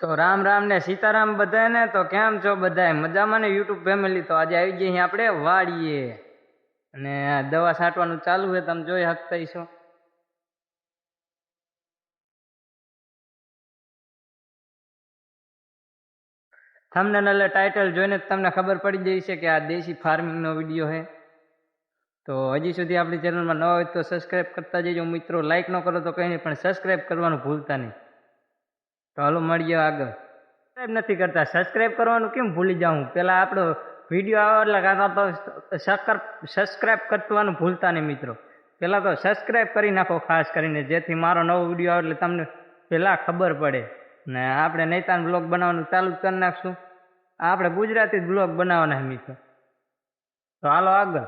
તો રામ રામ ને સીતારામ બધાને. તો કેમ છો બધાય? મજામાં ને યુટ્યુબ ફેમિલી? તો આજે આવી જઈએ આપણે વાડીએ. અને દવા છાંટવાનું ચાલુ છે, તમે જોઈ શકતા છો તમને એટલે ટાઇટલ જોઈને તમને ખબર પડી જઈ છે કે આ દેશી ફાર્મિંગનો વીડિયો છે. તો હજી સુધી આપણી ચેનલમાં ન હોય તો સબસ્ક્રાઇબ કરતા જજો. મિત્રો લાઇક ન કરો તો કંઈ નહીં, પણ સબસ્ક્રાઈબ કરવાનું ભૂલતા નહીં. તો હાલો મળીએ આગળ. સબસ્ક્રાઈબ નથી કરતા સબસ્ક્રાઈબ કરવાનું કેમ ભૂલી જાઉં? પહેલાં આપણો વીડિયો આવે એટલે તો સબસ્ક્રાઈબ કરવાનું ભૂલતા નહીં મિત્રો. પહેલાં તો સબસ્ક્રાઈબ કરી નાખો ખાસ કરીને, જેથી મારો નવો વીડિયો આવે એટલે તમને પહેલાં ખબર પડે. ને આપણે નૈતાન બ્લોગ બનાવવાનું ચાલુ કરી નાખશું. આપણે ગુજરાતી બ્લોગ બનાવવાના મિત્રો. તો હાલો આગળ.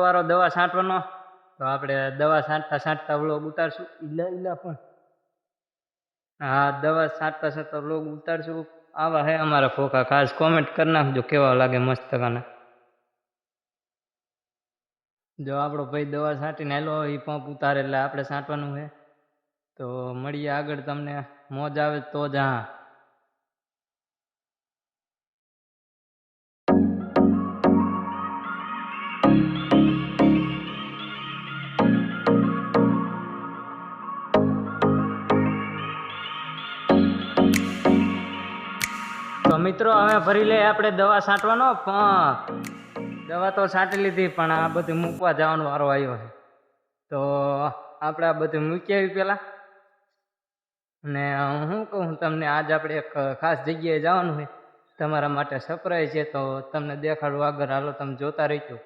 વારો દવા છાંટવાનો, તો આપણે દવા છાંટતા છાંટતા વ્લોગ ઉતારશું. ઈલા ઈલા પણ. હા, દવા છાંટતા છાંટતા વ્લોગ ઉતારશું. આવા હે અમારા ફોકા. ખાસ કોમેન્ટ કરી નાખજો, કેવા લાગે મસ્ત કાના જો આપણો ભાઈ દવા છાંટીને હેલો એ પંપ ઉતારે એટલે આપણે છાંટવાનું છે તો મળીએ આગળ તમને. મોજ આવે તો જ, હા. મિત્રો, હવે ફરી લઈએ આપણે દવા છાંટવાનો, પણ દવા તો છાંટી લીધી, પણ આ બધું મૂકવા જવાનો વારો આવ્યો છે. તો આપણે આ બધું મૂકી આવી પહેલાં. ને હું કહું તમને આજ આપણે એક ખાસ જગ્યાએ જવાનું હોય તમારા માટે સપ્રાઈઝ છે, તો તમને દેખાડું આગળ. હાલો, તમે જોતા રહીજો.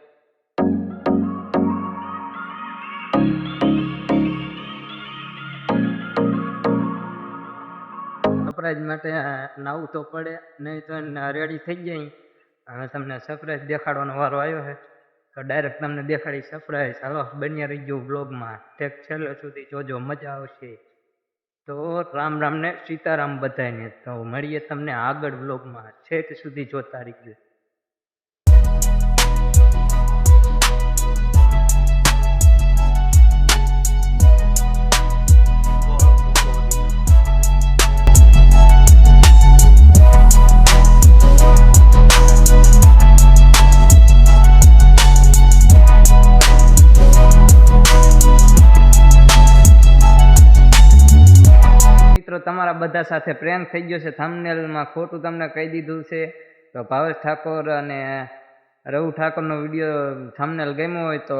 સરપ્રાઈઝ માટે નાવું તો પડે, નહીં તો રેડી થઈ જાય. હવે તમને સરપ્રાઈઝ દેખાડવાનો વારો આવ્યો છે. તો ડાયરેક્ટ તમને દેખાડી સરપ્રાઈઝ હાલો, બન્યા રહી ગયું બ્લોગમાં ટેક છેલ્લે સુધી જોજો, મજા આવશે. તો રામ રામને સીતારામ બધાને તો મળીએ તમને આગળ બ્લોગમાં છેક સુધી જોતા રહીજો. મિત્રો, તમારા બધા સાથે પ્રેમ થઈ ગયો છે. થમનેલમાં ખોટું તમને કહી દીધું છે. તો ભાવેશ ઠાકોર અને રઘુ ઠાકોરનો વીડિયો થમનેલ ગમ્યો હોય તો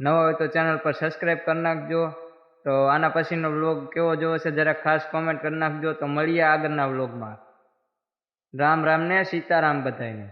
નવો હોય તો ચેનલ પર સબસ્ક્રાઈબ કરી નાખજો. તો આના પછીનો વ્લોગ કેવો જોવો છે, જરાક ખાસ કોમેન્ટ કરી નાખજો. તો મળીએ આગળના વ્લોગમાં રામ રામ ને સીતારામ બધાને